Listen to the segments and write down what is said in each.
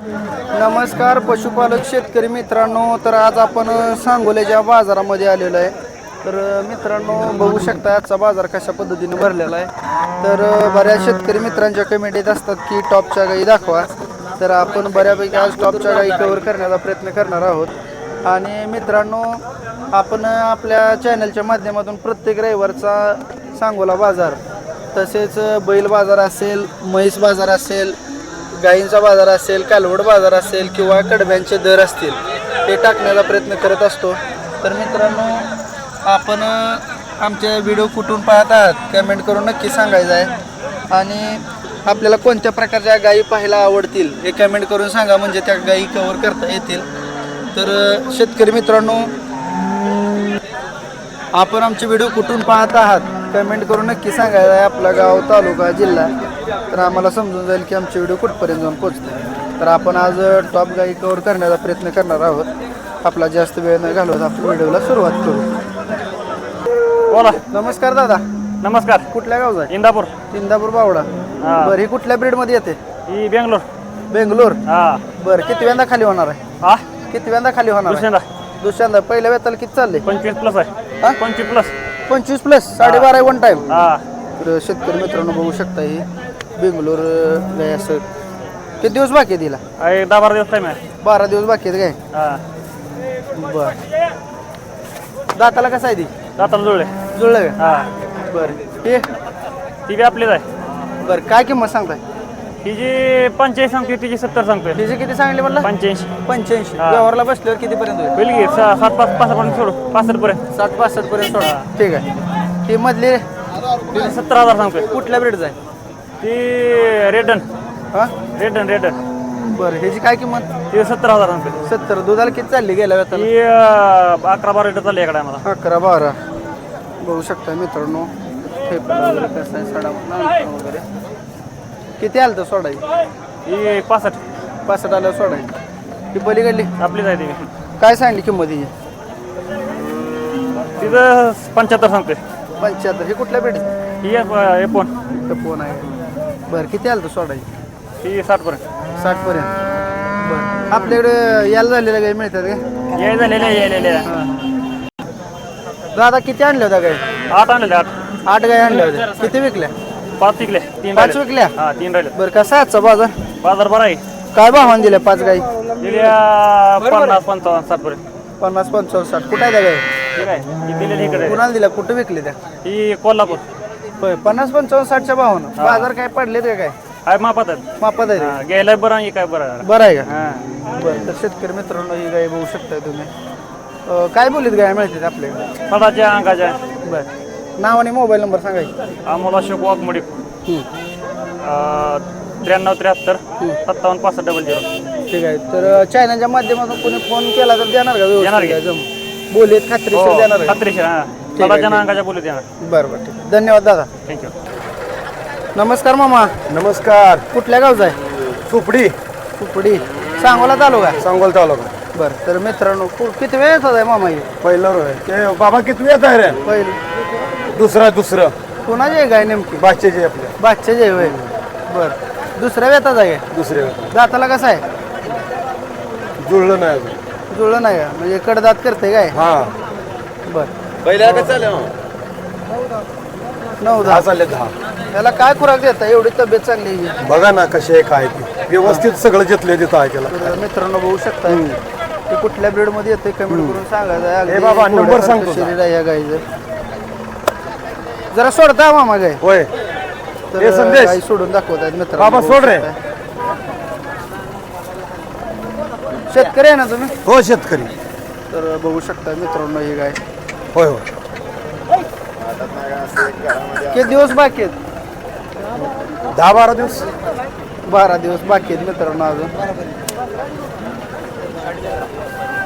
नमस्कार पशुपालक शेतकरी मित्रांनो तर आज आपण सांगोल्याच्या बाजारामध्ये आलेलो आहे. तर मित्रांनो बघू शकता आजचा बाजार कशा पद्धतीने भरलेला आहे. तर बऱ्याच शेतकरी मित्रांच्या कमेंट येत असतात की टॉपच्या गाई दाखवा. तर आपण बऱ्यापैकी आज टॉपच्या गाई कवर करण्याचा प्रयत्न करणार आहोत. आणि मित्रांनो आपण आपल्या चॅनलच्या माध्यमातून प्रत्येक रविवारचा सांगोला बाजार तसेच बैल बाजार असेल म्हैस बाजार असेल गाईंचा बाजार असेल कालवड बाजार असेल किंवा कडब्यांचे दर असतील ते टाकण्याचा प्रयत्न करत असतो. तर मित्रांनो आपण आमचे व्हिडिओ कुठून पाहत आहात कमेंट करून नक्की सांगायचं आहे. आणि आपल्याला कोणत्या प्रकारच्या गायी पाहायला आवडतील हे कमेंट करून सांगा म्हणजे त्या गायी कवर करता येतील. तर शेतकरी मित्रांनो आपण आमचे व्हिडिओ कुठून पाहत आहात कमेंट करून नक्की सांगायचं आहे. आपला गाव तालुका जिल्हा. तर आम्हाला समजून जाईल की आमचे व्हिडिओ कुठपर्यंत जाऊन पोहोचते. तर आपण आज टॉप गाई कवर करण्याचा प्रयत्न करणार आहोत. आपला जास्त वेळ न घालवत आपण व्हिडिओला सुरुवात करू. बोला. नमस्कार दादा. नमस्कार. कुठल्या गावचा इंदापूर. इंदापूर बावडा. हा. बरं ही कुठल्या ब्रीडमध्ये येते? ही बेंगलोर. बेंगलोर. बरं किती व्यांदा खाली होणार आहे? हा? किती व्यांदा खाली होणार दुसऱ्यांदा. दुसऱ्यांदा. पहिल्या वेताला किती चालले? पंचवीस प्लस आहे? पंचवीस प्लस पंचवीस प्लस साडेबारा वन तर शेतकरी मित्रांनो बघू शकता ही. बेंगलोर गाय असं. किती दिवस बाकी आहे तिला आहे दहा बारा दिवस टाईम आहे. बारा दिवस बाकी आहेत हा. काय बर. दाताला कसं आहे ती? दाताला जुळले. जुळलं का? हा. बरं. हे? ती बी आपलीच आहे. बरं काय किंमत सांगताय? ही जी पंच्याऐंशी सांगते तिची सत्तर सांगतोय. तिचे किती सांगले म्हणलं? पंच्याऐंशी. पंच्याऐंशी. हा. व्यवहारला बसल्यावर कितीपर्यंत होईल? होईल की सा- सात पाच पाच पर्यंत सोडू. पासष्ट पर्यंत साठ पासष्ट पर्यंत सोडा ठीक आहे. ही मधली? सत्तर हजार सांगतोय. कुठल्या ब्रीडचं आहे? ती रेडन. हा? रेडन रेडन. बरं ह्याची काय किंमत? ती सत्तर हजार सांगतोय सत्तर. दुधाला किती चालली गेल्या ती अं, अकरा बारा लिटर चालली इकडे आम्हाला. अकरा बारा. बघू शकता मित्रांनो ठेपला वगैरे कसं आहे सडा वगैरे. किती आलं तर सोडायची ही पासष्ट. पासष्ट आल्यावर सोडायची ही. पलीकडली आपलीच आहे ती. काय सांगली किंमत ही? तिथं पंच्याहत्तर सांगतोय. पंच्याहत्तर. ही कुठल्या बेड ही आहे एपोन फोन आहे. बरं किती आलं तर सोडायची? ती साठ पर्यंत साठ पर्यंत बरं. आपल्याकडे यायला झालेल्या गाई मिळतात का? ये झालेले यायलेले दादा किती आणल्या होत्या गाई? आठ आणलेले आठ. आठ गाई आणल्या होत्या. किती विकल्या? पाच विकले तीन पाच राहिले. विकल्या? हा तीन राहिले. बरं कसा आहे आजचा बाजार? बाजार बरा आहे. काय भावाने दिल्या पाच गाई? दिल्या पन्नास पंचावन्न साठ पर्यंत पन्नास पंचावन्न साठ. कुठं आहे त्या गाई? ठीक आहे ही दिलेली इकडे. कुणाला दिल्या? कुठं विकली त्या? ही कोल्हापूर. होय पन्नास पंचावन्न साठच्या भावानं. बाजार काय पडलेत का काय? आहे मापात आहे मापात आहे हा, घ्यायला बरं आणि काय बरं? आहे. बरं आहे का? हा. बरं तर शेतकरी मित्रांनो ही गाय बघू शकताय तुम्ही. अं, काय बोलीत गाय मिळते आपल्याकडे? फळाच्या अंगाच्या बरं. नाव आणि मोबाईल नंबर सांगायचे अमोल अशोक वाघमोडी. हं. त्र्याण्णव त्र्याहत्तर सत्तावन्न पासष्ट डबल झिरो. ठीक आहे. तर चॅनलच्या माध्यमातून कोणी फोन केला तर देणार का व्यवस्थित? की. गाय जम बोलीत खात्रीशीर देणार का? खात्रीशीर हा. आहे, ठीक. बोलू देणार बरं बरं ठीक आहे. धन्यवाद दादा. थँक्यू नमस्कार मामा. नमस्कार. कुठल्या गावचा आहे? सुपडी. कुपडी सांगोला चालू का सांगोल तालुका. बरं तर मित्रांनो कु- किती वेळ येतात आहे मामा हे? पहिलं रोय ते बाबा किती येत आहे रे? पहिलं. दुसरा दुसरं. कुणाची आहे गाय नेमकी? बादशाचे आपल्या बादशा जे होय. बरं. दुसऱ्या वेताच आहे? दुसरे दाताला कसं आहे? जुळलं नाही अजून. जुळलं नाही का? म्हणजे कडदात करते काय? हा. बरं. पहिल्या का चालेल. नऊ दहा. दहा चालले दहा. त्याला काय खुराक देता? एवढी तब्येत चांगली आहे. ही. बघा ना कसे आहे काय ते. व्यवस्थित सगळं घेतले तिथं आहे त्याला तर मित्रांनो बघू शकता. ते कुठल्या ब्रीडमध्ये येते कमेंट करून सांगायचं. अगदी हे बाबा, नंबर घोड्यासारखं. शरीर आहे या गाईचं. जरा सोडता मामा गाय होय. तर हे संदेश. गाई सोडून दाखवत आहेत मित्रांनो. बाबा, सोड रे. शेतकरी आहे ना तुम्ही? हो शेतकरी. तर बघू शकता मित्रांनो ही गाय. होय होय. किती दिवस बाकी आहेत? दहा बारा दिवस. बारा दिवस बाकी आहेत मित्रांनो अजून.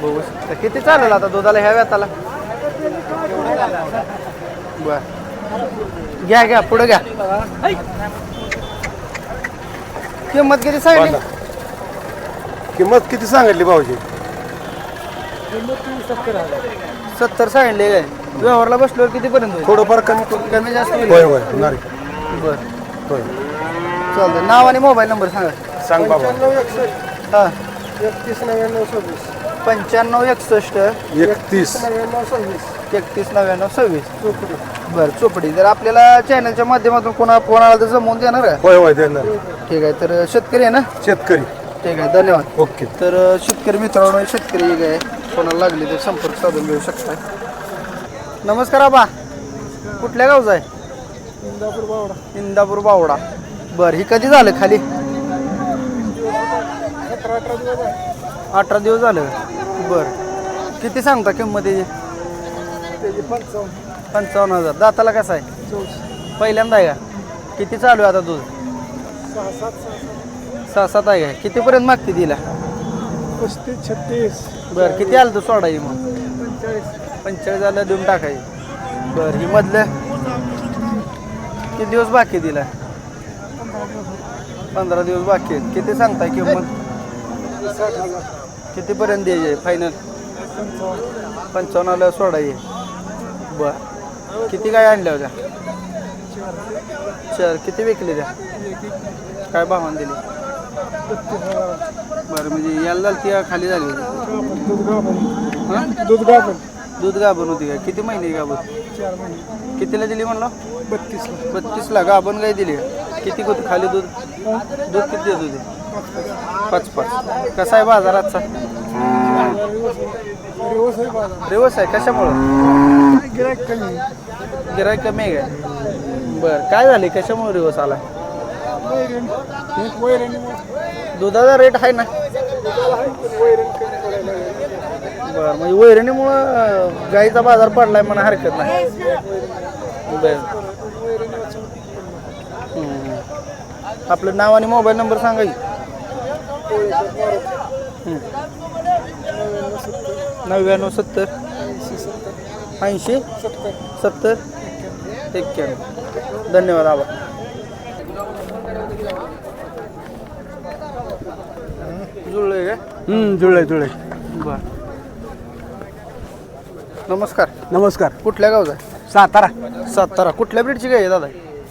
बघू शकता. किती चालेल आता दुधाला ह्या व्याताला? बर. घ्या घ्या पुढे घ्या. किंमत किती सांगितली? किंमत किती सांगितली भाऊजी? सत्तर सांगितले काय? व्यवहारला बसल्यावर किती पर्यंत होईल? थोडंफार कमी कमी जास्त होईल. होय होय होणार बर. होय. चालतंय. नाव आणि मोबाईल नंबर सांगा. सांग बाबा. हा. एकतीस नव्याण्णव सव्वीस. पंच्याण्णव एकसष्ट. एकतीस. नव्याण्णव सव्वीस. एकतीस नव्याण्णव सव्वीस. बरं चोपडी. जर आपल्याला चॅनलच्या माध्यमातून कोणा कोणाला तर जमवून देणार आहे? होय होय देणार. ठीक आहे तर शेतकरी आहे ना? शेतकरी. ठीक आहे धन्यवाद. ओके. तर शेतकरी मित्रांनो शेतकरी एक आहे. कोणाला लागली तर संपर्क साधून घेऊ शकता नमस्कार आबा. कुठल्या गावचा आहे? इंदापूर बावडा. इंदापूर बावडा बरं ही कधी झालं खाली? अठरा अठरा दिवस आहे अठरा दिवस झालं. बरं. किती सांगता किंमत त्याची त्याची पंचावन्न पंचावन्न हजार. दाताला कसा आहे? चौशे पहिल्यांदा आहे का? किती चालू आहे आता दूध? सहा सात सहा सहा सात आहे का? कितीपर्यंत मागते तिला? पस्तीस छत्तीस. बरं किती आलं तर सोडायची मग? पंचेचाळीस. पंचेचाळीस झालं देऊन टाकायची बरं ही मधलं? किती दिवस बाकी तिला? पंधरा दिवस बाकी आहेत. किती सांगताय किंमत? साठ हजार कितीपर्यंत द्यायचे फायनल पंचावन्न पंचावन्नला सोडायचे बर. किती काय आणल्या होत्या? चार. किती विकले त्या? काय भावान दिली? बरं म्हणजे याला झाली ती खाली झाली होती. दूध गाभण हां? दूध गाभण. दूध गाभण होती काय किती महिने गाभण? चार महिने. कितीला दिली म्हणलं? बत्तीसला. बत्तीसला. गाभण काय दिली किती होतं खाली दूध? दूध किती देत होते? पाच पाच. कसा आहे बाजार आजचा? दिवस आहे बाजार. दिवस आहे. कशामुळं? गिरायक कमी गिरायक कमी आहे काय बरं. काय झाले कशामुळे दिवस आला? वैरण. दुधाचा रेट आहे ना? बरं म्हणजे वैरणीमुळं गाईचा बाजार पडलाय म्हणा हरकत नाही. बरं. आपलं नाव आणि मोबाईल नंबर सांगा की. नव्याण्णव सत्तर. ऐंशी. सत्तर. एक्क्याण्णव. धन्यवाद आबा जुळलंय काय जुळे जुळे बर. नमस्कार. नमस्कार. कुठल्या गावचा सातारा. सातारा. कुठल्या ब्रीडची आहे दादा?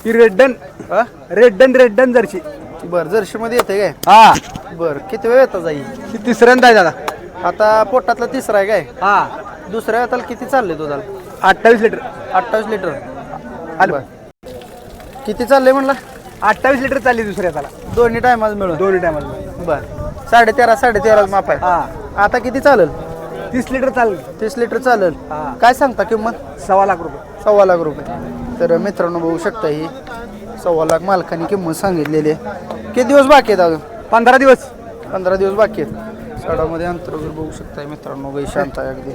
ही रेड्डन हा? रेड्डन रेड्डन जरशी बर जर्शी मध्ये येते काय? हा. बर किती वेळ येतात जाई ही तिसऱ्यांदा आहे दादा. आता पोटातला तिसरा आहे काय? हा. दुसऱ्या येताला किती चालले दुधाला? अठ्ठावीस लिटर. अठ्ठावीस लिटर. आलं. किती चाललंय म्हणला? अठ्ठावीस लिटर चालली दुसऱ्या त्याला. दोन्ही टायमात मिळून. दोन्ही टायमाला बर. साडे तेरा साडे तेरा माप आहे. हा. आता किती चालेल? तीस लिटर चालली. तीस लिटर चालेल. हा. काय सांगता किंमत? सव्वा लाख रुपये. सव्वा लाख रुपये. तर मित्रांनो बघू शकता ही सव्वा लाख मालकाने किंमत सांगितलेली आहे. किती दिवस बाकी आहेत अजून? पंधरा दिवस. पंधरा दिवस बाकी आहेत. सडामध्ये अंतर वगैरे बघू शकताय मित्रांनो गाई शांत आहे अगदी.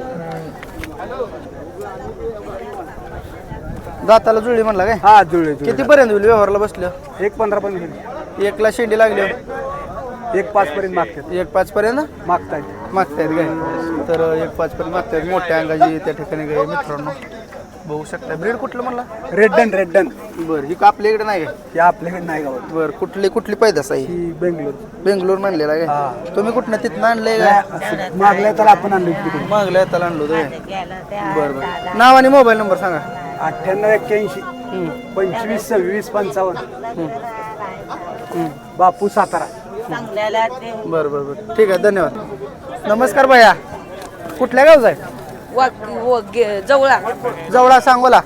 दाताला जुळली म्हणला काय? हा जुळले जुळले. किती पर्यंत होईल? व्यवहारला बसलं एक पंधरा पर्यंत एकला शेंडी लागली एक पाच पर्यंत मागतात. एक पाच पर्यंत? मागताय मागतायत काय? तर एक पाच पर्यंत मागतायत. मोठ्या अंगाची त्या ठिकाणी गाय मित्रांनो. बघू शकता. ब्रीड कुठलं म्हणला? रेड्डन रेड्डन. बरं ही का आपल्या इकडे नाही काय हे आपल्याकडे नाही गावात. बरं कुठली कुठली पैदास आहे? ही बेंगलोर. बेंगलोर म्हणलेला काय? हा. तुम्ही कुठनं तिथनं आणलंय काय? मागल्या तर आपण आणलो तिकडून. मागल्या येताला आणलो होतं बरं बरं. नाव आणि मोबाईल नंबर सांगा. अठ्ठ्याण्णव एक्क्याऐंशी. पंचवीस सव्वीस पंचावन्न. बापू सातारा. बरं बरं बरं. ठीक आहे धन्यवाद. नमस्कार भैया. कुठल्या गावचा आहे? जवळा. जवळा सांगोला.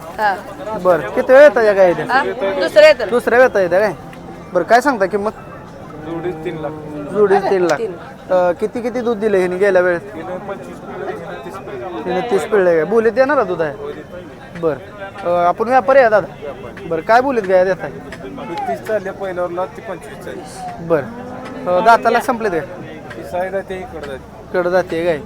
बरं किती वेळ येतं या इथे हा? दुसरं येतं. दुसऱ्या येता येतं काय? बरं काय सांगता किंमत? जोडी तीन लाख. अं, किती किती दूध दिले ह्याने गेल्या वेळेस तिने तीस पिळले. काय? बोलीत देणार दूध आहे? बरं. अं, आपण व्यापारी आहे दादा. बरं काय बोलीत गाय देत आहे तीस चालले पहिल्यावर ती पंचवीस चाळीस. बरं. अं, दाताला संपले ते. इकडे जाते. कडं जाते काय?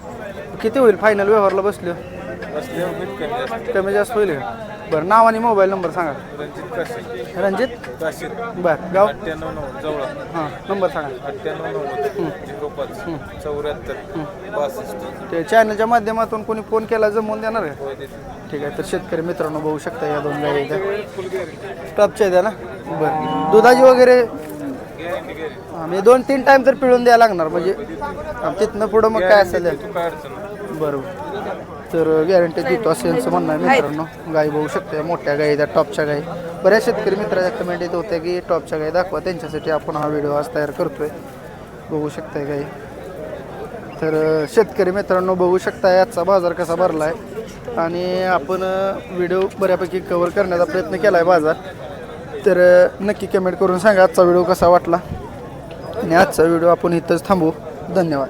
किती होईल? फायनल व्यवहारला बसलो. कमी जास्त. कमी जास्त होईल का? बरं नाव आणि मोबाईल नंबर सांगा. रणजित काशी रणजित? काशी बरं गाव? अठ्ठ्याण्णव जवळ. हां नंबर सांगा. अठ्ठ्याण्णव नव्वद झिरो पाच चौऱ्याहत्तर बासष्ट. ते चॅनलच्या माध्यमातून कोणी फोन केला जमवून देणार का होय देते. ठीक आहे तर शेतकरी मित्रांनो बघू शकता या दोन गाई इथं टॉपच्या आहेत ना? बरं. दुधाची वगैरे हां, म्हणजे दोन तीन टाइम तर पिळून द्यायला लागणार म्हणजे हां, तिथनं पुढं मग काय असेल? ते. काय अडचण नाही. बरोबर. तर गॅरंटी देतो असं यांचं म्हणणं आहे मित्रांनो. गाई बघू शकता मोठ्या गाई त्या टॉपच्या गाई. बऱ्याच शेतकरी मित्राच्या कमेंट येत होत्या की टॉपच्या गाई दाखवा त्यांच्यासाठी आपण हा व्हिडिओ आज तयार करतोय. बघू शकताय गाई. तर अ, शेतकरी मित्रांनो बघू शकता आजचा बाजार कसा भरला आहे आणि आपण व्हिडिओ बऱ्यापैकी कवर करण्याचा प्रयत्न केला आहे बाजार. तर नक्की कमेंट करून सांगा. आजचा व्हिडिओ कसा वाटला? आणि आजचा व्हिडिओ आपण इथंच थांबू. धन्यवाद.